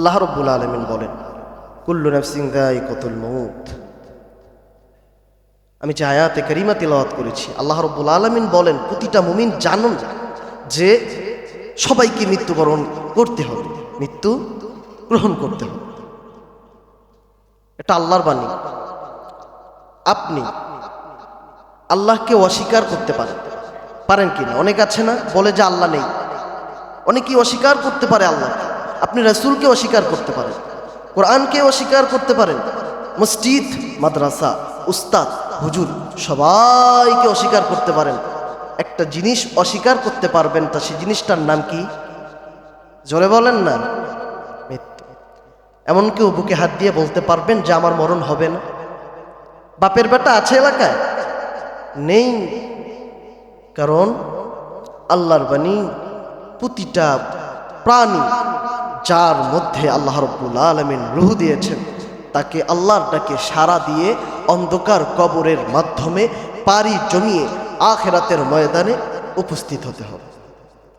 আল্লাহ রব্বুল আলমিন বলেন, কুল্লু নফসিং দায় কতুল মৌত আমি যে আয়াতে করিমা তিলাওয়াত করেছি, আল্লাহ রব্বুল আলমিন বলেন, প্রতিটা মুমিন জানুন যে সবাইকে মৃত্যুবরণ করতে হবে, মৃত্যু গ্রহণ করতে হবে। এটা আল্লাহর বাণী। আপনি আল্লাহকে অস্বীকার করতে পারেন। পারেন কি না? অনেক আছে না? বলে যে আল্লাহ নেই। অনেকেই অস্বীকার করতে পারে আল্লাহকে। আপনি রাসূলকে অস্বীকার করতে পারেন, কোরআনকে অস্বীকার করতে পারেন, মসজিদ, মাদ্রাসা, উস্তাদ, হুজুর সবাইকে অস্বীকার করতে পারেন। একটা জিনিস অস্বীকার করতে পারবেন তা, সেই জিনিসটার নাম কি? জোরে বলেন না। মৃত্যু এমন কেউ বুকে হাত দিয়ে বলতে পারবেন যে আমার মরণ হবে না। বাপের বেটা আছে এলাকায়? নেই। কারণ আল্লাহর বাণী প্রতিটা প্রাণী যার মধ্যে আল্লাহ রব্বুল আলমিন রুহু দিয়েছেন, তাকে আল্লাহর ডাকে সাড়া দিয়ে অন্ধকার কবরের মাধ্যমে পারি জমিয়ে আখেরাতের ময়দানে উপস্থিত হতে হবে।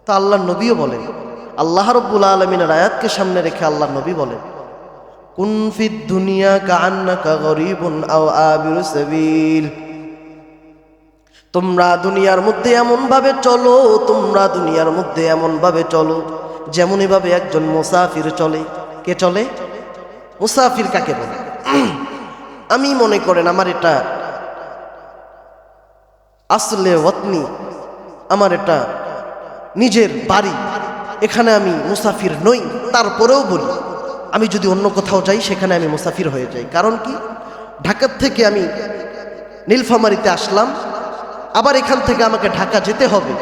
তা আল্লাহ নবীও বলেন, আল্লাহ রব্বুল আলমিনের আয়াতকে সামনে রেখে আল্লাহ নবী বলেন কুনফিদ দুনিয়া কান্নাকা গরিবুন আও আবিরু সাবিল। তোমরা দুনিয়ার মধ্যে এমন ভাবে চলো, তোমরা দুনিয়ার মধ্যে এমন ভাবে চলো যেমন এভাবে একজন মুসাফির চলে, কে চলে? মুসাফির কাকে বলে? আমি মনে করেন আমার এটা আসলে ওতনি আমার এটা নিজের বাড়ি, এখানে আমি মুসাফির নই, তারপরেও বলি, আমি যদি অন্য কোথাও যাই, সেখানে আমি মুসাফির হয়ে যাই। কারণ কি? ঢাকার থেকে আমি নীলফামারিতে আসলাম, আবার এখান থেকে আমাকে ঢাকা যেতে হবে।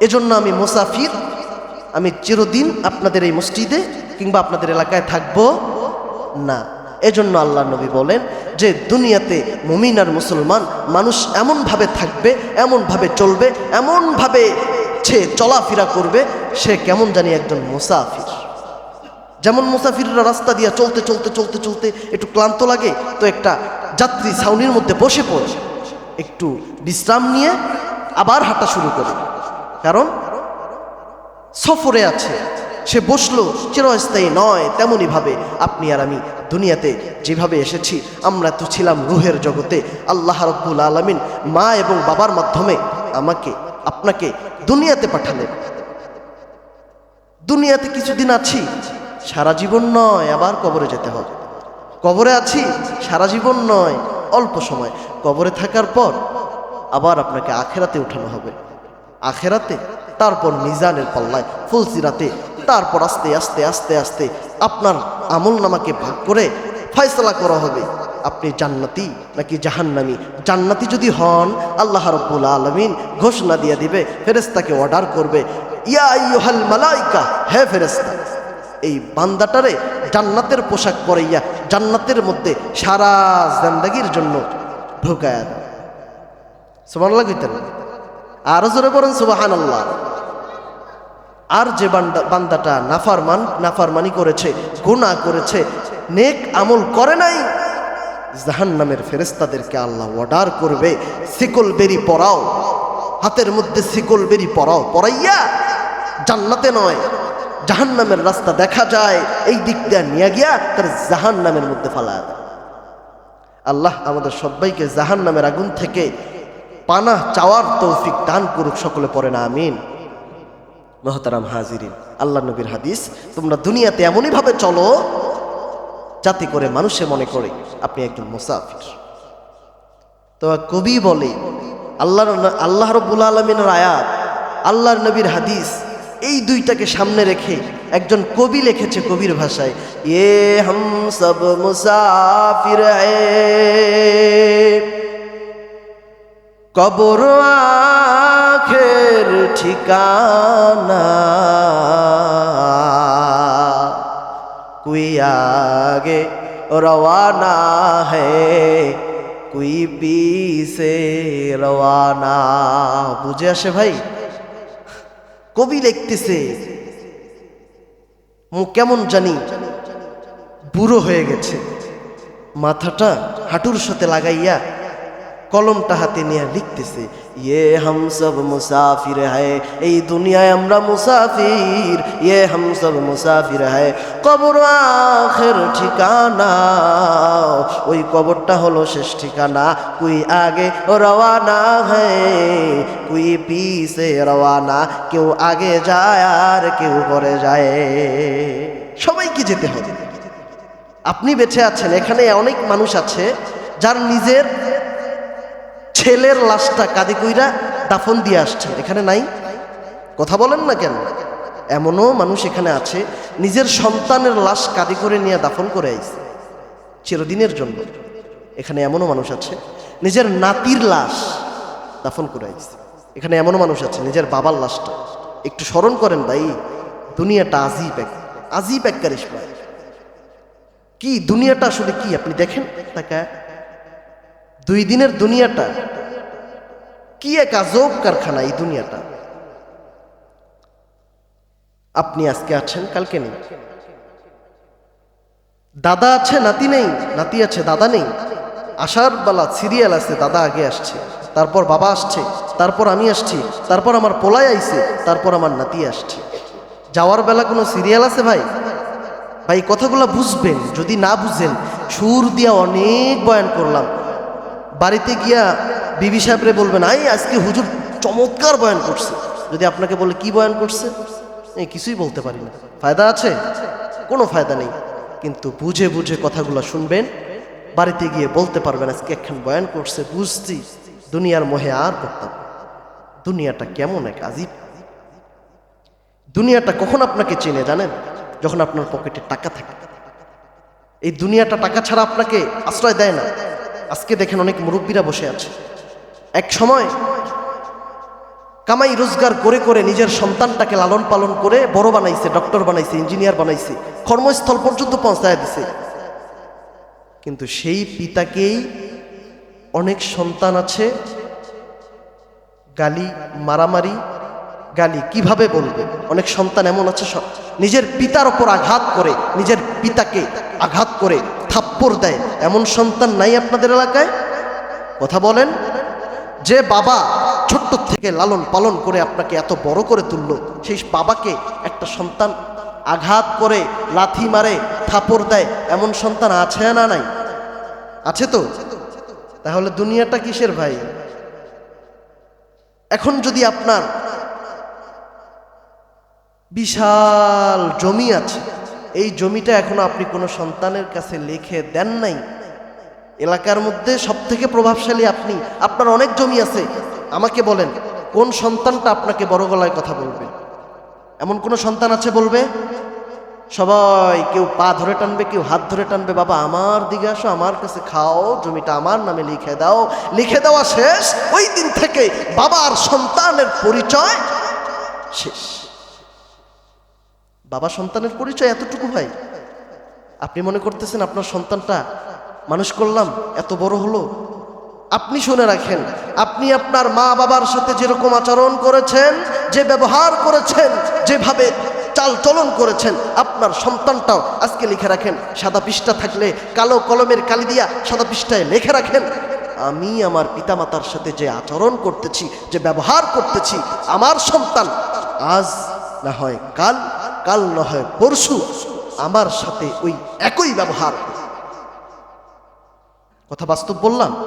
এজন্য আমি মুসাফির আমি চিরদিন আপনাদের এই মসজিদে কিংবা আপনাদের এলাকায় থাকব না। এজন্য আল্লাহ নবী বলেন যে, দুনিয়াতে মুমিন আর মুসলমান মানুষ এমনভাবে থাকবে, এমনভাবে চলবে, এমনভাবে সে চলাফেরা করবে, সে কেমন জানি একজন মুসাফির। যেমন মুসাফিররা রাস্তা দিয়ে চলতে চলতে চলতে চলতে একটু ক্লান্ত লাগে, তো একটা যাত্রী ছাউনির মধ্যে বসে পড়ে, একটু বিশ্রাম নিয়ে আবার হাঁটা শুরু করে। কারণ সফরে আছে। সে বসল, চিরস্থায়ী নয়, তেমনই ভাবে আপনি আর আমি দুনিয়াতে যেভাবে এসেছি, আমরা তো ছিলাম রুহের জগতে। আল্লাহ রব্বুল আলমিন মা এবং বাবার মাধ্যমে আমাকে, আপনাকে দুনিয়াতে পাঠালেন। দুনিয়াতে কিছুদিন আছি, সারা জীবন নয়, আবার কবরে যেতে হবে। কবরে আছি, সারা জীবন নয়, অল্প সময়। কবরে থাকার পর আবার আপনাকে আখেরাতে উঠানো হবে। আখেরাতে, তারপর মিজানের পাল্লায় ফুলসিরাতে তারপর আস্তে আস্তে আস্তে আস্তে আপনার আমল নামাকে ভাগ করে ফয়সলা করা হবে। আপনি জান্নাতি নাকি জাহান্নামি? জান্নাতি যদি হন, আল্লাহ রব্বুল আলমিন ঘোষণা দিয়ে দিবে ফেরেস্তাকে অর্ডার করবে, ইয়া মালাইকা হে ফেরেস্তা এই বান্দাটারে জান্নাতের পোশাক পরাইয়া জান্নাতের মধ্যে সারা জিন্দাগির জন্য ঢুকায়া দাও। সুবহানাল্লাহ কইতেন। আরও জোরে বলেন সুবাহান আল্লাহ আর যে বান্দা বান্দাটা নাফারমান, নাফারমানি করেছে, গুনাহ করেছে, নেক আমল করে নাই, জাহান্নামের ফেরেস্তাদেরকে আল্লাহ অর্ডার করবে, সিকল বেরি পরাও, হাতের মধ্যে সিকল বেরি পরাও, পরাইয়া জান্নাতে নয়, জাহান্নামের রাস্তা দেখা যায়, এই দিক দিয়ে নিয়ে গিয়া তার জাহান্নামের মধ্যে ফালা আল্লাহ আমাদের সবাইকে জাহান্নামের আগুন থেকে পানা চাওয়ার তৌফিক দান করুক, সকলে পড়ে না, আমিন। মহতারাম হাজিরিন, আল্লাহ নবীর হাদিস, তোমরা দুনিয়াতে এমনই ভাবে চলো যাতে করে মানুষে মনে করে আপনি একজন মুসাফির। তো কবি বলে, আল্লাহর আল্লাহ রব্বুল আলমিনের আয়াত, আল্লাহর নবীর হাদিস, এই দুইটাকে সামনে রেখে একজন কবি লিখেছে কবির ভাষায়, এ হম সব মুসাফির কবর আখের ঠিকানা। কুই আগে রওয়ানা হে, কুই পিছে রওয়ানা। বুঝে আসে ভাই? কবি লিখতেছে কেমন জানি বুড়ো হয়ে গেছে। মাথাটা হাঁটুর সাথে লাগাইয়া কলমটা হাতে নিয়ে লিখতেছে ইয়ে হাম সব মুসাফির হ্যায় এই দুনিয়ায় আমরা মুসাফির ইয়ে হাম সব মুসাফির হ্যায় কবর আখের ঠিকানা, ওই কবরটা হলো শেষ ঠিকানা, কুই আগে রওয়ানা হ্যায়, কুই পিছে রওয়ানা, কেউ আগে যায় আর কেউ পরে যায়। সবাইকে যেতে হবে। আপনি বেঁচে আছেন, এখানে অনেক মানুষ আছে, যার নিজের ছেলের লাশটা কাঁদি কইরা দাফন দিয়ে আসছে। এখানে নাই? কথা বলেন না কেন? এমনও মানুষ এখানে আছে, নিজের সন্তানের লাশ কাঁদি করে নিয়ে দাফন করে আইছে। চিরদিনের জন্য। এখানে এমনও মানুষ আছে, নিজের নাতির লাশ দাফন করে আইছে। এখানে এমনও মানুষ আছে, নিজের বাবার লাশটা। একটু স্মরণ করেন ভাই, দুনিয়াটা আজিব এক আজিব এক কারিশমা। কি, দুনিয়াটা আসলে কি? আপনি দেখেন? তাকায়। দুই দিনের দুনিয়াটা। কি এক আজব কারখানা এই দুনিয়াটা। আপনি আজকে আছেন, কালকে নেই। দাদা আছে, নাতি নেই, নাতি আছে, দাদা নেই। আসার বেলা সিরিয়াল আছে, দাদা আগে আসছে, তারপর বাবা আসছে, তারপর আমি আসছি, তারপর আমার পোলাই আইছে, তারপর আমার নাতি আসছে। যাওয়ার বেলা কোনো সিরিয়াল আছে ভাই? ভাই, কথাগুলো বুঝবেন, যদি না বুঝেন, সুর দিয়া অনেক বয়ান করলাম। বাড়িতে গিয়া বিবি সাহেবরে বলবেন, আই, আজকে হুজুর চমৎকার বয়ান করছে। যদি আপনাকে বলে, কি বয়ান করছে? এই কিছুই বলতে পারি না। ফায়দা আছে? কোনো ফায়দা নেই। কিন্তু বুঝে বুঝে কথাগুলো শুনবেন, বাড়িতে গিয়ে বলতে পারবেন, আজকে একখান বয়ান করছে। বুঝছি, দুনিয়ার মোহে আর করতাম। দুনিয়াটা কেমন এক আজিব। দুনিয়াটা কখন আপনাকে চেনে জানেন? যখন আপনার পকেটে টাকা থাকে। এই দুনিয়াটা টাকা ছাড়া আপনাকে আশ্রয় দেয় না। আজকে দেখেন অনেক মুরব্বীরা বসে আছে। এক সময় কামাই রোজগার করে করে নিজের সন্তানটাকে লালন পালন করে বড় বানাইছে, ডক্টর বানাইছে, ইঞ্জিনিয়ার বানাইছে, কর্মস্থল পর্যন্ত পৌঁছায় দিছে। কিন্তু সেই পিতাকেই অনেক সন্তান আছে, গালি, মারামারি, গালি কীভাবে বলবে? অনেক সন্তান এমন আছে নিজের পিতার ওপর আঘাত করে, নিজের পিতাকে আঘাত করে থাপ্পড় দেয়। এমন সন্তান নাই আপনাদের এলাকায়? কথা বলেন। যে বাবা ছোট্ট থেকে লালন পালন করে আপনাকে এত বড় করে তুললো, সেই বাবাকে একটা সন্তান আঘাত করে, লাথি মারে থাপড় দেয়, এমন সন্তান আছে না নাই? আছে তো? তাহলে দুনিয়াটা কিসের ভাই? এখন যদি আপনার বিশাল জমি আছে এই জমিটা এখনও আপনি কোনো সন্তানের কাছে লিখে দেন নাই। এলাকার মধ্যে সব থেকে প্রভাবশালী আপনি, আপনার অনেক জমি আছে, আমাকে বলেন, কোন সন্তানটা আপনাকে বড় গলায় কথা বলবে? এমন কোন সন্তান আছে বলবে? সবাই কেউ পা ধরে টানবে, কেউ হাত ধরে টানবে, বাবা, আমার দিকে আসো, আমার কাছে খাও, জমিটা আমার নামে লিখে দাও। লিখে দেওয়া শেষ, ওই দিন থেকে বাবার সন্তানের পরিচয় শেষ। বাবা সন্তানের পরিচয় এতটুকু ভাই আপনি মনে করতেছেন আপনার সন্তানটা মানুষ করলাম, এত বড় হলো? আপনি শুনে রাখেন, আপনি আপনার মা বাবার সাথে যেরকম আচরণ করেছেন, যে ব্যবহার করেছেন, যেভাবে চাল চলন করেছেন, আপনার সন্তানটাও আজকে লিখে রাখেন, সাদা পৃষ্ঠা থাকলে কালো কলমের কালি দিয়া সাদা পৃষ্ঠায় লিখে রাখেন, আমি আমার পিতামাতার সাথে যে আচরণ করতেছি, যে ব্যবহার করতেছি, আমার সন্তান আজ না হয় কাল কাল না হয় পরশু আমার সাথে ওই একই ব্যবহার। কথা বাস্তব বললাম?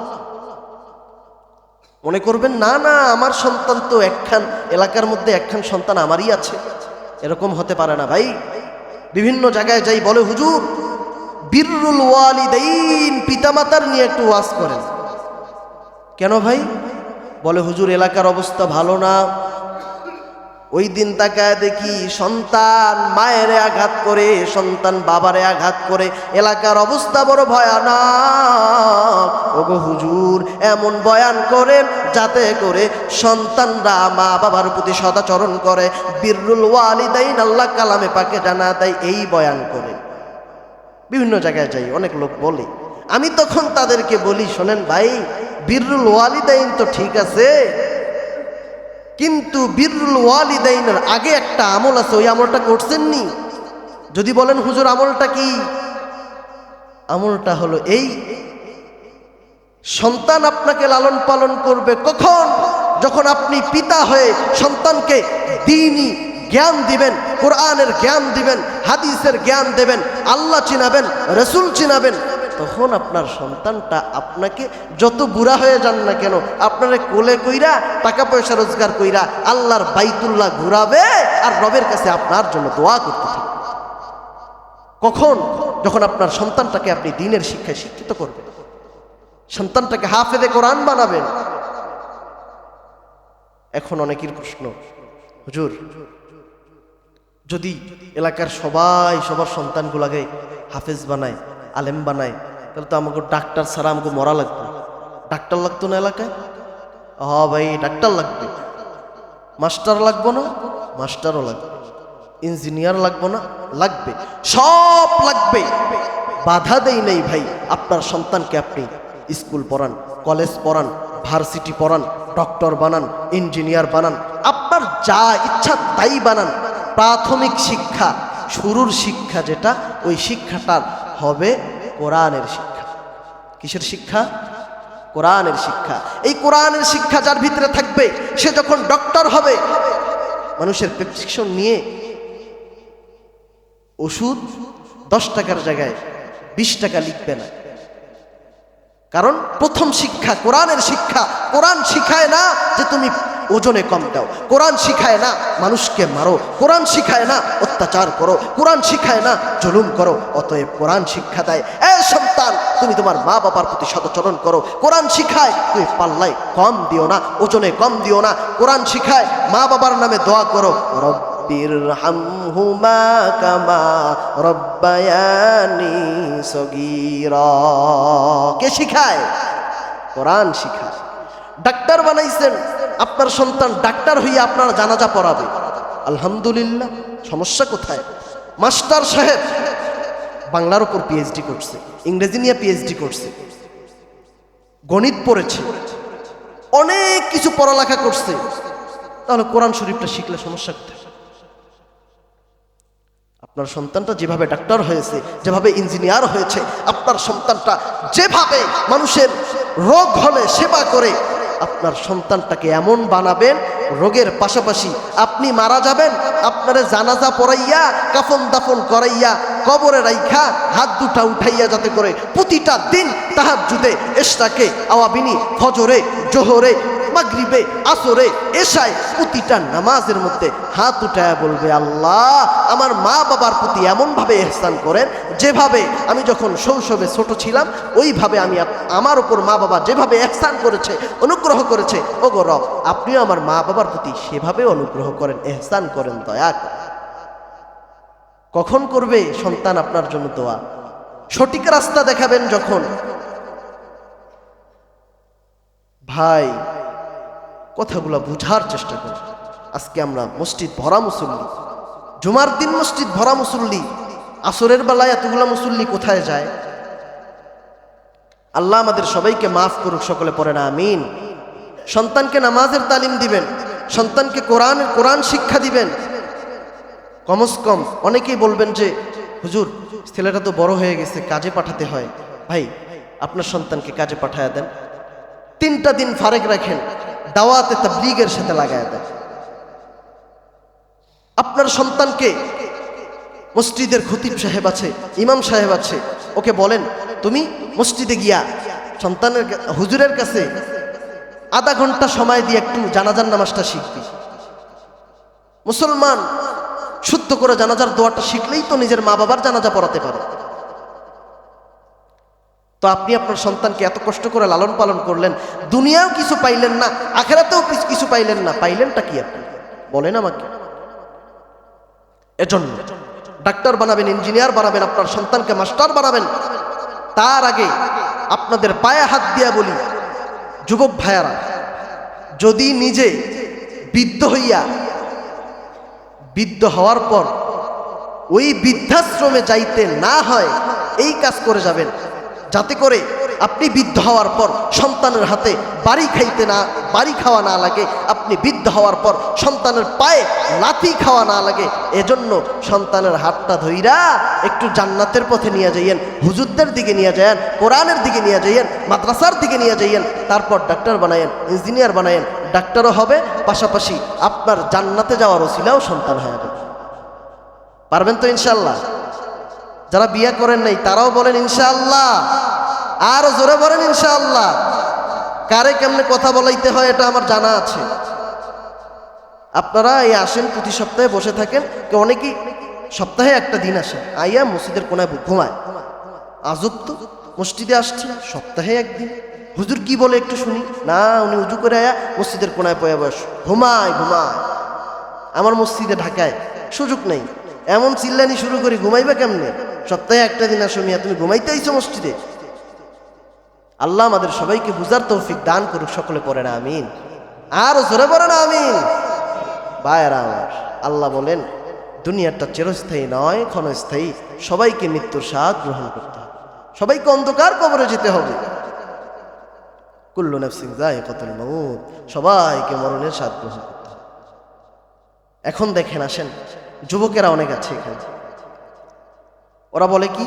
মনে করবেন, না না, আমার সন্তান তো একখান, এলাকার মধ্যে একখান সন্তান আমারই আছে। এরকম হতে পারে না ভাই। বিভিন্ন জায়গায় যাই বলে, হুজুর বীররুল ওয়ালিদাইন পিতামাতার নিয়ে একটু ওয়াজ করেন। কেন ভাই? বলে, হুজুর, এলাকার অবস্থা ভালো না ওই দিন তাকায় দেখি সন্তান মায়েরে আঘাত করে, সন্তান বাবারে আঘাত করে। এলাকার অবস্থা বড় ভয়ানক। ওগো হুজুর, এমন বয়ান করেন যাতে করে সন্তানরা মা বাবার প্রতি সদাচরণ করে। বীররুল ওয়ালিদাইন, আল্লাহ কালামে পাকে জানা দেয়, এই বয়ান করে বিভিন্ন জায়গায় যাই, অনেক লোক বলে। আমি তখন তাদেরকে বলি, শোনেন ভাই বীররুল ওয়ালিদাইন তো ঠিক আছে কিন্তু বীররুল ওয়ালিদাইনের আগে একটা আমল আছে, ওই আমলটা করছেননি? যদি বলেন, হুজুর, আমলটা কি? আমলটা হলো এই, সন্তান আপনাকে লালন পালন করবে কখন? যখন আপনি পিতা হয়ে সন্তানকে দিনই জ্ঞান দিবেন, কোরআনের জ্ঞান দিবেন, হাদিসের জ্ঞান দেবেন, আল্লাহ চিনাবেন, রসুল চিনাবেন তখন আপনার সন্তানটা আপনাকে যত বুড়া হয়ে যান না কেন, আপনারে কোলে কইরা টাকা পয়সা রোজগার কইরা আল্লাহর বাইতুল্লাহ ঘুরাবে আর রবের কাছে আপনার জন্য দোয়া করতে থাকবে। কখন? যখন আপনার সন্তানটাকে আপনি দিনের শিক্ষায় শিক্ষিত করবেন। সন্তানটাকে হাফেদে কোরআন বানাবেন। এখন অনেকের প্রশ্ন, হুজুর, যদি এলাকার সবাই সবার সন্তানগুলাকে হাফেজ বানায় আলেম বানায়, তাহলে তো আমাকে ডাক্তার ছাড়া আমাকে মরা লাগতো। ডাক্তার লাগতো না এলাকায়? হ ভাই, ডাক্তার লাগবে। মাস্টার লাগবো না? মাস্টারও লাগবে। ইঞ্জিনিয়ার লাগবো না? লাগবে। সব লাগবে। বাধা দেই নেই ভাই, আপনার সন্তানকে আপনি স্কুল পড়ান, কলেজ পড়ান, ভার্সিটি পড়ান, ডক্টর বানান, ইঞ্জিনিয়ার বানান, আপনার যা ইচ্ছা তাই বানান। প্রাথমিক শিক্ষা, শুরুর শিক্ষা যেটা, ওই শিক্ষাটার হবে কোরআনের শিক্ষা। কিসের শিক্ষা? কোরআনের শিক্ষা। এই কোরআনের শিক্ষা যার ভিতরে থাকবে, সে যখন ডক্টর হবে, মানুষের প্রেসক্রিপশন নিয়ে ওষুধ দশ টাকার জায়গায়, বিশ টাকা লিখবে না। কারণ প্রথম শিক্ষা কোরআনের শিক্ষা। কোরআন শিখায় না যে তুমি ওজনে কম দাও। কোরআন শিখায় না, মানুষকে মারো। কোরআন শিখায় না, অত্যাচার করো। কোরআন শিখায় না, জুলুম করো। অতএব কোরআন শিক্ষা দেয়। এ সন্তান, তুমি তোমার মা বাবার প্রতি সদচরণ করো। কোরআন শিখায়, তুমি পাল্লায় কম দিও না, ওজনে কম দিও না। কোরআন শিখায়, মা বাবার নামে দোয়া করো। রব্বির হামহুমা কামা রব্বায়ানি সগীরা। কে শিখায়? কোরআন শিখায়। ডাক্তার বানাইছেন। আপনার সন্তান ডাক্তার হইয়া আপনার জানাজা পড়াবে। আলহামদুলিল্লাহ, সমস্যা কোথায়? মাস্টার সাহেব বাংলার উপর পিএইচডি করছে, ইংরেজি নিয়ে পিএইচডি করছে, গণিত পড়েছে, অনেক কিছু পড়ালেখা করছে। তাহলে কোরআন শরীফটা শিখলে সমস্যা কোথায়? আপনার সন্তানটা যেভাবে ডাক্তার হয়েছে, যেভাবে ইঞ্জিনিয়ার হয়েছে, আপনার সন্তানটা যেভাবে মানুষের রোগ হলে সেবা করে আপনার সন্তানটাকে এমন বানাবেন, রোগের পাশাপাশি আপনি মারা যাবেন, আপনারে জানাজা পড়াইয়া, কাফন দাফন করাইয়া, কবরে রাইখা, হাত দুটা উঠাইয়া যাতে করে প্রতিটা দিন তাহার জুদে এসটাকে আওয়াবিনী, ফজরে, জোহরে মাগরিবে, আসরে, এশায় প্রতিটা নামাজের মধ্যে হাত উঠায় বলবে, আল্লাহ, আমার মা বাবার প্রতি এমনভাবে এহসান করেন, যেভাবে আমি যখন শৈশবে ছোট ছিলাম, ওইভাবে আমি আমার ওপর মা বাবা যেভাবে এহসান করেছে, অনুগ্রহ করেছে ও গো রব, আপনিও আমার মা বাবার প্রতি সেভাবে অনুগ্রহ করেন এহসান করেন, দয়া কখন করবে সন্তান আপনার জন্য দোয়া? সঠিক রাস্তা দেখাবেন যখন। ভাই কথাগুলো বুঝার চেষ্টা করি। আজকে আমরা মসজিদ ভরা মুসল্লি। জুমার দিন মসজিদ ভরা মুসল্লি। আসরের বেলায় এতগুলা মুসল্লি কোথায় যায়? আল্লাহ আমাদের সবাইকে মাফ করুক, সকলে পড়ে না, আমিন। সন্তানকে নামাজের তালিম দিবেন। সন্তানকে কোরআন কোরআন শিক্ষা দিবেন। কমস কম অনেকেই বলবেন যে, হুজুর, ছেলেটা তো বড় হয়ে গেছে, কাজে পাঠাতে হয়। ভাই, আপনার সন্তানকে কাজে পাঠায় দেন। তিনটা দিন ফারেক রাখেন। দাওয়াতে তাবলিগের সাথে লাগায় দেন আপনার সন্তানকে মসজিদের খতিব সাহেব আছে, ইমাম সাহেব আছে, ওকে বলেন, তুমি মসজিদে গিয়া সন্তানের হুজুরের কাছে আধা ঘণ্টা সময় দিয়ে একটু জানাজার নামাজটা শিখবি। মুসলমান শুদ্ধ করে জানাজার দোয়াটা শিখলেই তো নিজের মা বাবার জানাজা পড়াতে পারে। তো আপনি আপনার সন্তানকে এত কষ্ট করে লালন পালন করলেন, দুনিয়াও কিছু পাইলেন না, আখেরাতেও কিছু- পাইলেন না, পাইলেনটা কি আপনি? বলেন আমাকে। এজন্য ডাক্তার বানাবেন, ইঞ্জিনিয়ার বানাবেন, আপনার সন্তানকে মাস্টার বানাবেন, তার আগে আপনাদের পায়ে হাত দিয়া বলি, যুবক ভাইয়ারা, যদি নিজে বৃদ্ধ হইয়া, বৃদ্ধ হওয়ার পর ওই বৃদ্ধাশ্রমে যাইতে না হয়, এই কাজ করে যাবেন। যাতে করে আপনি বৃদ্ধ হওয়ার পর সন্তানের হাতে বাড়ি খাইতে না, বাড়ি খাওয়া না লাগে, আপনি বৃদ্ধ হওয়ার পর সন্তানের পায়ে লাথি খাওয়া না লাগে, এজন্য সন্তানের হাতটা ধইরা একটু জান্নাতের পথে নিয়ে যাইয়েন, হুজুরদের দিকে নিয়ে যাইয়েন, কোরআনের দিকে নিয়ে যাইয়েন, মাদ্রাসার দিকে নিয়ে যাইয়েন, তারপর ডাক্তার বানায়েন ইঞ্জিনিয়ার বানায়েন ডাক্তারও হবে, পাশাপাশি আপনার জান্নাতে যাওয়ার ওসিলাও সন্তান হয়ে যাবে। পারবেন তো ইনশাল্লাহ যারা বিয়ে করেন নাই, তারাও বলেন ইনশাআল্লাহ। আর জোরে বলেন ইনশাআল্লাহ। কারে কেমনে কথা বলাইতে হয় এটা আমার জানা আছে। আপনারা এই আসেন প্রতি সপ্তাহে বসে থাকেন অনেকেই সপ্তাহে একটা দিন আসে। আইয়া মসজিদের কোনায় ঘুমায়। আজব তো, মসজিদে আসছে, সপ্তাহে একদিন। হুজুর কি বলে একটু শুনি। না, উনি উজু করে আয়া মসজিদের কোনায় পয়া বয়স ঘুমায় ঘুমায়। আমার মসজিদে ঢাকায় সুযোগ নেই। এমন চিল্লানি শুরু করি, ঘুমাইবে কেমনে? সপ্তাহে একটা দিন আসো মিয়া, তুমি ঘুমাইতে আইছো মসজিদে। আল্লাহ আমাদের সবাইকে বুঝার তৌফিক দান করুক, সকলে পড়ে না, আমিন। আর জোরে পড়ে না, আমিন। আমার, আল্লাহ বলেন, দুনিয়াটা চিরস্থায়ী নয়, ক্ষণস্থায়ী। সবাইকে মৃত্যুর স্বাদ গ্রহণ করতে হবে। সবাইকে অন্ধকার কবরে যেতে হবে। কুল্লু নফসিং যায় কত সবাইকে মরণের স্বাদ গ্রহণ করতে হবে। এখন দেখেন, আসেন। যুবকেরা অনেক আছে এখানে। ওরা বলে কি?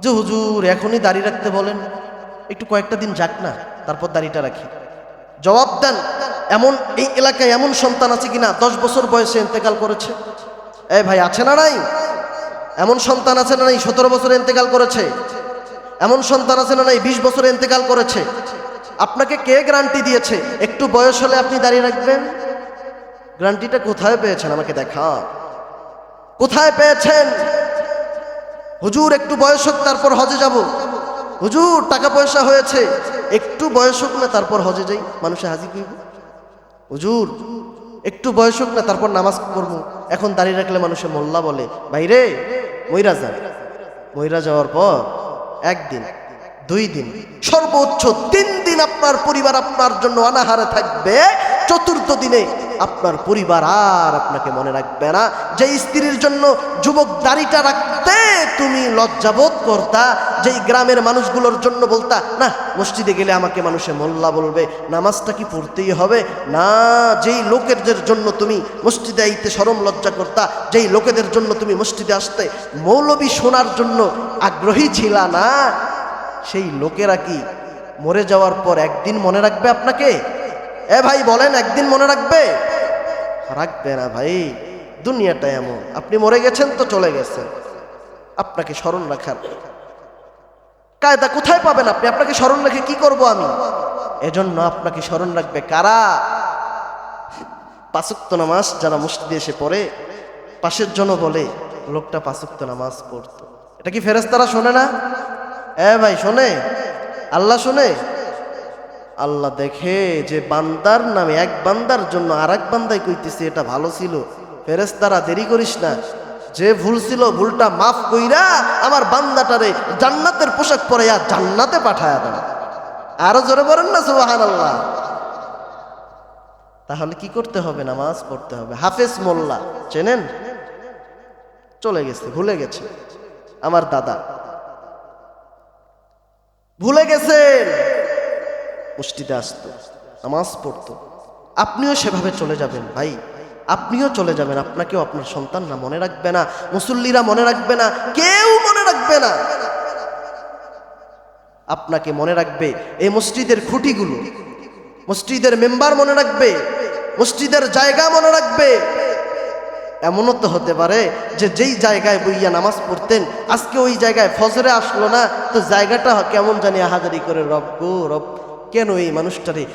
যে হুজুর, এখনই দাড়ি রাখতে বলেন। একটু কয়েকটা দিন যাক না, তারপর দাড়িটা রাখি। জবাব দেন, এমন এই এলাকায় এমন সন্তান আছে কিনা? দশ বছর বয়সে ইন্তেকাল করেছে। এ ভাই, আছে না নাই? এমন সন্তান আছে না নাই? সতেরো বছরে ইন্তেকাল করেছে। এমন সন্তান আছে না নাই? বিশ বছরে ইন্তেকাল করেছে। আপনাকে কে গ্যারান্টি দিয়েছে? একটু বয়স হলে আপনি দাঁড়িয়ে রাখবেন? গ্যারান্টিটা কোথায় পেয়েছেন আমাকে দেখা? কোথায় পেয়েছেন? হুজুর, একটু বয়স হোক, তারপর হজে যাব। হুজুর, টাকা পয়সা হয়েছে, একটু বয়স হোক না, তারপর হজে যাই, মানুষে হাজি কইব হুজুর, একটু বয়স হোক না, তারপর নামাজ পড়ব। এখন দাঁড়িয়ে রাখলে মানুষে মোল্লা বলে, ভাইরে, মইরা যান। মইরা যাওয়ার পর একদিন, দুই দিন, সর্বোচ্চ তিন দিন আপনার পরিবার আপনার জন্য অনাহারে থাকবে। চতুর্থ দিনে আপনার পরিবার আর আপনাকে মনে রাখবে না। যে স্ত্রীর জন্য যুবক দাড়িটা রাখতে তুমি লজ্জাবোধ করতা, যেই গ্রামের মানুষগুলোর জন্য বলতা, না, মসজিদে গেলে আমাকে মানুষে মোল্লা বলবে, নামাজটা কি পড়তেই হবে? না, যেই লোকেদের জন্য তুমি মসজিদে আইতে সরম লজ্জা করতা, যেই লোকেদের জন্য তুমি মসজিদে আসতে মৌলবী শোনার জন্য আগ্রহী ছিলা না, সেই লোকেরা কি মরে যাওয়ার পর একদিন মনে রাখবে আপনাকে? এ ভাই বলেন, একদিন মনে রাখবে? রাখবে না ভাই, দুনিয়াটা এমন। আপনি মরে গেছেন তো চলে গেছেন। আপনাকে স্মরণ রাখার। কায়দা কোথায় পাবেন আপনি? আপনাকে স্মরণ রেখে কি করব আমি? এজন্য আপনাকে স্মরণ রাখবে কারা? পাঁচক্ত নামাজ যারা মসজিদে এসে পড়ে, পাশের জন্য বলে, লোকটা পাঁচক্ত নামাজ পড়তো। এটা কি ফেরেস্তারা শোনে না? এ ভাই, শোনে? আল্লাহ শোনে? আল্লাহ দেখে যে বান্দার নামে এক বান্দার জন্য আর এক বান্দাই কইতেছে, এটা ভালো ছিল। ফেরেস্তারা দেরি করিস না। যে ভুল ছিল, ভুলটা মাফ কইরা আমার বান্দাটারে জান্নাতের পোশাক পরে আর জান্নাতে পাঠায় দেন আরও জোরে বলেন না সুবাহান আল্লাহ তাহলে কি করতে হবে? নামাজ পড়তে হবে। হাফেজ মোল্লা, চেনেন? চলে গেছে, ভুলে গেছে। আমার দাদা। ভুলে গেছেন? মসজিদে আসতো, নামাজ পড়তো। আপনিও সেভাবে চলে যাবেন ভাই। আপনিও চলে যাবেন, আপনাকেও আপনার সন্তান না মনে রাখবে না, মুসল্লিরা মনে রাখবে না, কেউ মনে রাখবে না। আপনাকে মনে রাখবে এই মসজিদের খুঁটিগুলো। মসজিদের মেম্বার মনে রাখবে, মসজিদের জায়গা মনে রাখবে। এমনও তো হতে পারে যে যেই জায়গায় বইয়া নামাজ পড়তেন, আজকে ওই জায়গায় ফজরে আসলো না, তো জায়গাটা কেমন জানি আহাজারি করে, রব গো, রব কেন এই মানুষটারে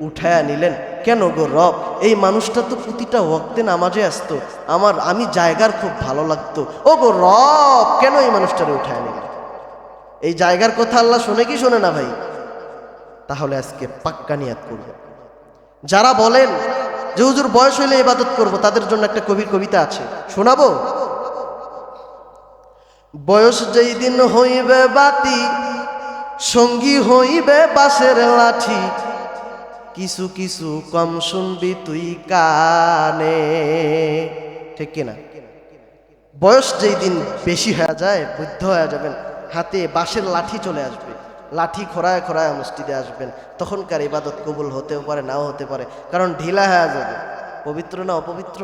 উঠায়া নিলেন? কেন গো রব? এই মানুষটা তো প্রতিটা ওক্তে নামাজে আসতো। আমার, আমি জায়গার খুব ভালো লাগতো। ও গো রব, কেন এই মানুষটারে উঠায় নিলেন? এই জায়গার কথা আল্লাহ শোনে কি শোনে না ভাই? তাহলে আজকে পাক্কা নিয়াত করব। যারা বলেন যে হুজুর বয়স হইলে ইবাদত করব, তাদের জন্য একটা কবির কবিতা আছে। শোনাবো? বয়স যেই দিন হইবে বাতি সঙ্গী হইবে বাসের লাঠি। কিছু কিছু কম শুনবি তুই কানে। ঠিক কিনা? বয়স যেই দিন বেশি হয়ে যায়, বৃদ্ধ হয়ে যাবেন, হাতে বাঁশের লাঠি চলে আসবে। লাঠি খোরায় খোরায় মসজিদে আসবেন। তখনকার ইবাদত কবুল হতেও পারে, নাও হতে পারে, কারণ ঢিলা হয়ে যাবে। পবিত্র না অপবিত্র?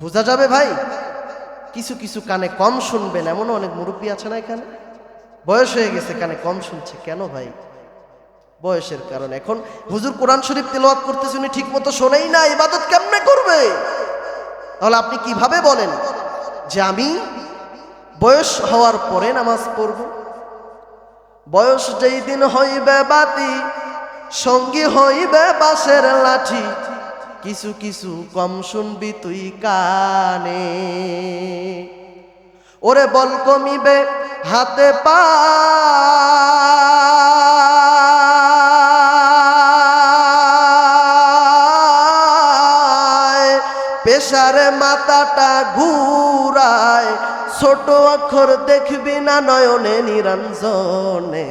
বোঝা যাবে ভাই? কিছু কিছু কানে কম শুনবেন, এমনও অনেক মুরব্বী আছে না এখানে? বয়স হয়ে গেছে, কানে কম শুনছে। কেন ভাই? বয়সের কারণে। এখন হুজুর কোরআন শরীফ তেলাওয়াত করতেছে, উনি ঠিক মতো শোনেই না, ইবাদত কেমনে করবে? তাহলে আপনি কীভাবে বলেন যে আমি বয়স হওয়ার পরে নামাজ পড়ব? বয়স যেই দিন হইবে বাতি, সঙ্গী হইবে বাঁশের লাঠি, কিছু কিছু কম শুনবি তুই কানে। ওরে বল কমিবে হাতে পায় পেশারে মাথাটা ঘুরায়, ছোট অক্ষর দেখবি না নয়নে নিরঞ্জনে।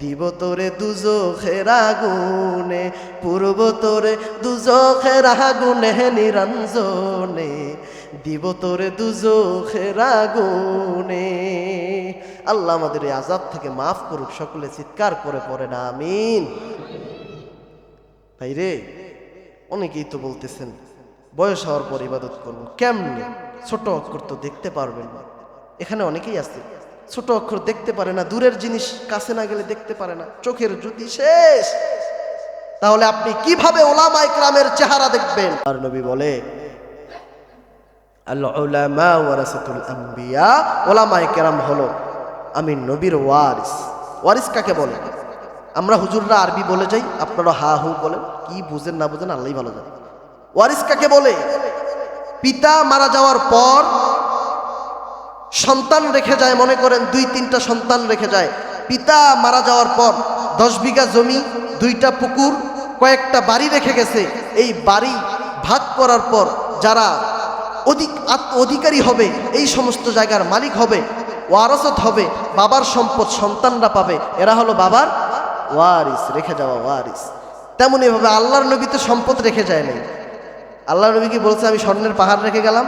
দিব তোরে দুজোখের আগুনে, পূর্ব তোরে দুজোখের আগুনে নিরঞ্জনে। দিব তোরে দুজোখের আগুনে। আল্লাহ আমাদের এই আজাব থেকে মাফ করুক, সকলে চিৎকার করে পড়ে না আমিন। ভাই রে অনেকেই তো বলতেছেন, বয়স হওয়ার পর ইবাদত করব। কেমনে? ছোট অক্ষর তো দেখতে পারবেন। না এখানে অনেকেই আছে। ছোট অক্ষর দেখতে পারে না, দূরের জিনিস কাছে না গেলে দেখতে পারে না। চোখের জ্যোতি শেষ। তাহলে আপনি কীভাবে ওলামা ইকরামের চেহারা দেখবেন? আর নবী বলে আল উলামা ওয়ারাসাতুল আম্বিয়া ওলামা ইকরাম হলো আমি নবীর ওয়ারিস। ওয়ারিস কাকে বলে? আমরা হুজুররা আরবি বলে যাই, আপনারা হা হু বলেন, কি বুঝেন না বুঝেন আল্লাহ ভালো জানে। ওয়ারিস কাকে বলে? পিতা মারা যাওয়ার পর সন্তান রেখে যায়, মনে করেন দুই তিনটা সন্তান রেখে যায়। পিতা মারা যাওয়ার পর দশ বিঘা জমি, দুইটা পুকুর, কয়েকটা বাড়ি রেখে গেছে। এই বাড়ি ভাগ করার পর যারা অধিক অধিকারী হবে, এই সমস্ত জায়গার মালিক হবে, ওয়ারসত হবে, বাবার সম্পদ সন্তানরা পাবে। এরা হলো বাবার ওয়ারিস, রেখে যাওয়া ওয়ারিস। তেমন এভাবে আল্লাহর নবী তো সম্পদ রেখে যায় নাই। আল্লাহ নবী কি বলছে, আমি স্বর্ণের পাহাড় রেখে গেলাম?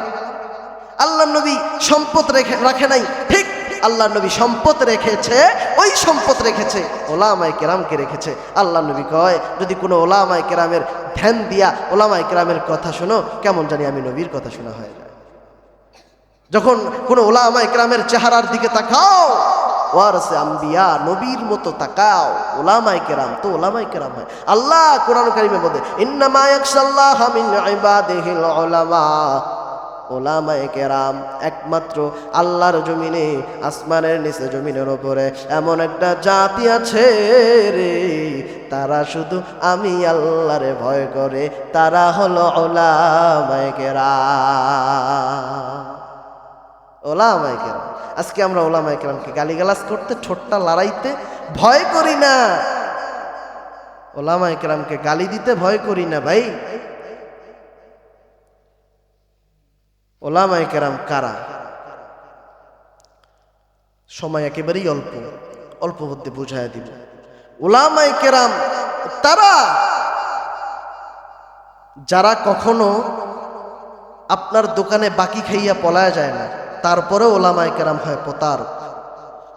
আল্লাহ নবী সম্পদ রেখে, রাখে নাই। আল্লাহ নবী সম্পদ রেখেছে, ওই সম্পদ রেখেছে, ওলামায় কেরামকে রেখেছে। আল্লাহ নবী কয়, যদি কোনো ওলামায় কেরামের ধ্যান দিয়া, ওলামায় কেরামের কথা শোনো, কেমন জানি আমি নবীর কথা শোনা হয়। যায় যখন কোনো ওলামায় কেরামের চেহারার দিকে তাকাও, ওয়ারসে আম্বিয়া, নবীর মতো তাকাও, ওলামায় কেরাম তো ওলামায় কেরাম হয়। আল্লাহ কোরআন কারিমে বলে ইন্নামা ইয়াকশাল্লাহ মিন ইবাদিহিল উলামা। ওলামায়ে কেরাম একমাত্র আল্লাহর জমিনে, আসমানের নিচে জমিনের ওপরে এমন একটা জাতি আছে রে, তারা শুধু আমি আল্লাহরে ভয় করে, তারা হলো ওলামায়ে কেরাম। ওলামায়ে কেরাম, আজকে আমরা ওলামায়ে কেরামকে গালিগালাজ করতে, ঠোঁটটা লড়াইতে ভয় করি না। ওলামায়ে কেরামকে গালি দিতে ভয় করি না ভাই। ওলামায় কেরাম কারা? সময় একেবারেই অল্প। অল্প মধ্যে বুঝায় দিব। ওলামায় কেরাম তারা যারা কখনো আপনার দোকানে বাকি খাইয়া পলায় যায় না তারপরে ওলামায় কেরাম হয় প্রতারক।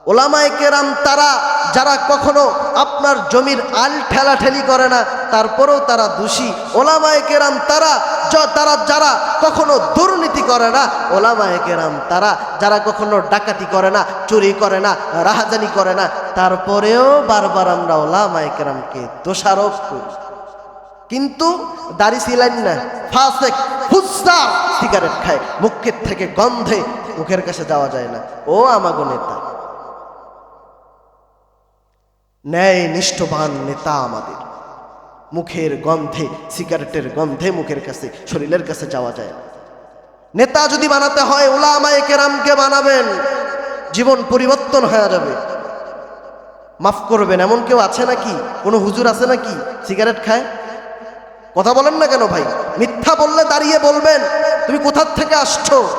ওলামায় কেরাম তারা, যারা কখনো আপনার জমির আল ঠেলাঠেলি করে না, তারপরেও তারা দোষী। ওলামায় কেরাম তারা তারা যারা কখনো দুর্নীতি করে না, ওলামায় কেরাম তারা, যারা কখনো ডাকাতি করে না, চুরি করে না, রাহাজানি করে না, তারপরেও বারবার আমরা ওলামায় কেরামকে দোষারোপ করি। কিন্তু দাড়ি ছিলেন না, ফাসেক ফুসা সিগারেট খায়, মুখের থেকে গন্ধে মুখের কাছে যাওয়া যায় না। ও আমাগো নেতা। ন্যায় নিষ্ঠবান নেতা আমাদের। মুখের গন্ধে, সিগারেটের গন্ধে মুখের কাছে, শরীরের কাছে যাওয়া যায় নেতা যদি বানাতে হয় ওলামায়ে কেরামকে বানাবেন। জীবন পরিবর্তন হয়ে যাবে। মাফ করবেন, এমন কেউ আছে নাকি? কোনো হুজুর আছে নাকি? সিগারেট খায়? কথা বলেন না কেন ভাই? মিথ্যা বললে দাঁড়িয়ে বলবেন, তুমি কোথার থেকে আসছো?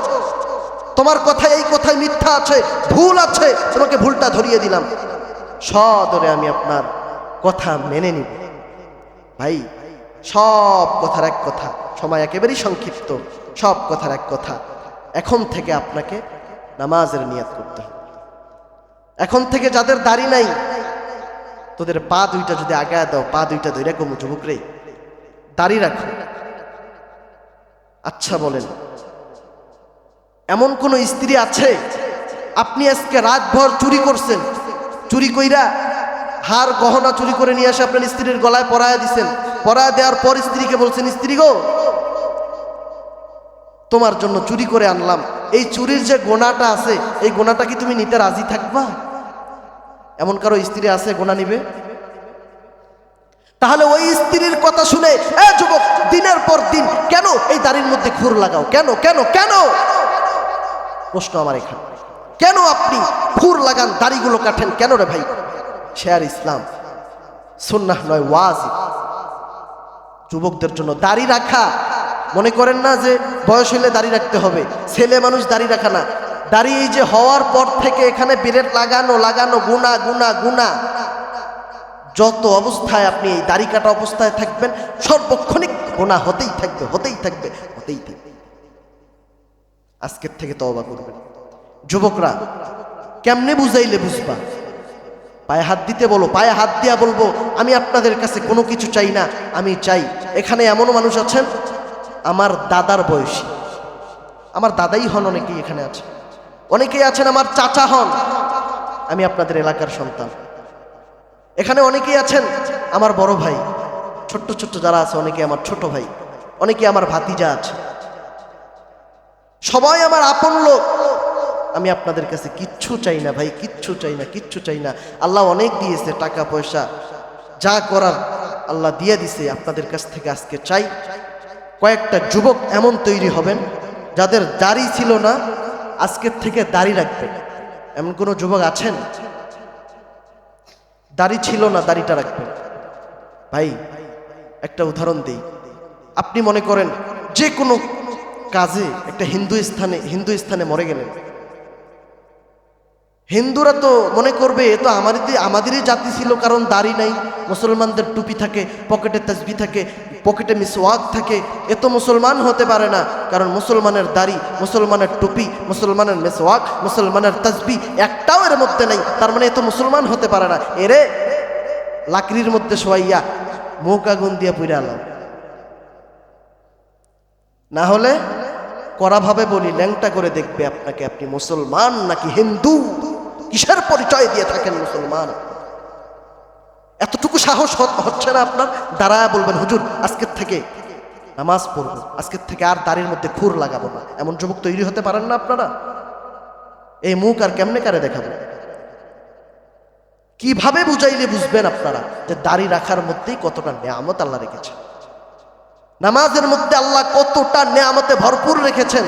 তোমার কথায় এই কথায় মিথ্যা আছে, ভুল আছে। তোমাকে ভুলটা ধরিয়ে দিলাম। সদরে আমি আপনার কথা মেনে নিব। ভাই, সব কথার এক কথা, সময় একেবারেই সংক্ষিপ্ত, সব কথার এক কথা। এখন থেকে আপনাকে নামাজের নিয়াত করতে হবে। এখন থেকে যাদের দাড়ি নাই, তোদের পা দুইটা যদি আগায় দাও, পা দুইটা ধরে কম, যুবক রে। দাড়ি রাখো। আচ্ছা বলেন, এমন কোন স্ত্রী আছে? আপনি আজকে রাতভর চুরি করছেন চুরি কইরা হার গহনা চুরি করে নিয়ে এসে আপনার স্ত্রীর গলায় পরায়া দিছেন। পরায়া দেওয়ার পর স্ত্রীকে বলছেন, স্ত্রী গো, তোমার জন্য চুরি করে আনলাম। এই চুরির যে গোনাটা আছে, এই গোনাটা কি তুমি নিতে রাজি থাকবা? এমন কারও স্ত্রী আছে, গোনা নিবে? তাহলে ওই স্ত্রীর কথা শুনে, এ যুবক, দিনের পর দিন কেন এই দাড়ির মধ্যে খুর লাগাও? কেন কেন কেন? প্রশ্ন আমার এখানে। কেন আপনি ফুর লাগান দাড়িগুলো কাটেন? কেন রে ভাই? শেয়ার ইসলাম। সুন্নাহ নয় ওয়াজ যুবকদের জন্য দাড়ি রাখা। মনে করেন না যে বয়স হলে দাড়ি রাখতে হবে। ছেলে মানুষ দাড়ি রাখা না। দাড়ি এই যে হওয়ার পর থেকে এখানে বিরেট লাগানো লাগানো গুনা গুনা গুনা যত অবস্থায় আপনি এই দাড়ি কাটা অবস্থায় থাকবেন, সর্বক্ষণিক গোনা হতেই থাকবে হতেই থাকবে হতেই থাকবে। আজকের থেকে তওবা করবেন। যুবকরা, কেমনে বুঝাইলে বুঝবা? পায়ে হাত দিতে বলো, পায়ে হাত দিয়া বলব, আমি আপনাদের কাছে কোনো কিছু চাই না, আমি চাই। এখানে এমনও মানুষ আছেন, আমার দাদার বয়সী। আমার দাদাই হন, অনেকেই এখানে আছে অনেকেই আছেন, আমার চাচা হন। আমি আপনাদের এলাকার সন্তান। এখানে অনেকেই আছেন, আমার বড় ভাই। ছোট্ট ছোট্ট যারা আছে, অনেকে আমার ছোট ভাই। অনেকে আমার ভাতিজা আছে। সবাই আমার আপন লোক। আমি আপনাদের কাছে কিচ্ছু চাই না ভাই, কিচ্ছু চাই না, কিচ্ছু চাই না। আল্লাহ অনেক দিয়েছে টাকা, পয়সা। যা করার আল্লাহ দিয়ে দিছে, আপনাদের কাছ থেকে আজকে চাই। কয়েকটা যুবক এমন তৈরি হবেন, যাদের দাড়ি ছিল না, আজকের থেকে দাড়ি রাখবেন এমন কোনো যুবক আছেন? দাড়ি ছিল না, দাড়িটা রাখবেন। ভাই, একটা উদাহরণ দিই। আপনি মনে করেন, যে কোনো কাজে একটা হিন্দু স্থানে হিন্দু স্থানে মরে গেলেন। হিন্দুরা তো মনে করবে, এ তো আমাদের আমাদেরই জাতি ছিল, কারণ দাড়ি নাই, মুসলমানদের টুপি থাকে, পকেটে তাসবি থাকে, পকেটে মিসওয়াক থাকে, এ তো মুসলমান হতে পারে না, কারণ মুসলমানের দাড়ি, মুসলমানের টুপি, মুসলমানের মেসওয়াক, মুসলমানের তাসবি একটাও এর মধ্যে নেই, তার মানে এ তো মুসলমান হতে পারে না। এরে, লাকড়ির মধ্যে শোয়াইয়া মুখ আগুন দিয়ে পুড়ে আলাম না হলে কড়াভাবে বলি, ল্যাংটা করে দেখবে আপনাকে, আপনি মুসলমান নাকি হিন্দু? কিসের পরিচয় দিয়ে থাকেন মুসলমান? এতটুকু সাহস হচ্ছে না আপনার? দাঁড়ায় বলবেন, হুজুর, আজকের থেকে নামাজ পড়ব। আজকের থেকে আর দাড়ির মধ্যে খুর লাগাবো না। এমন যুবক তৈরি হতে পারেন না আপনারা? এই মুখ আর কেমনে কারে দেখাবো? কীভাবে বুঝাইলে বুঝবেন আপনারা যে দাড়ি রাখার মধ্যেই কতটা নেয়ামত আল্লাহ রেখেছেন? নামাজের মধ্যে আল্লাহ কতটা নেয়ামতে ভরপুর রেখেছেন?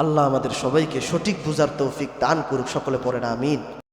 আল্লাহ আমাদের সবাইকে সঠিক বুঝার তৌফিক দান করুক সকলে পড়ে না আমিন।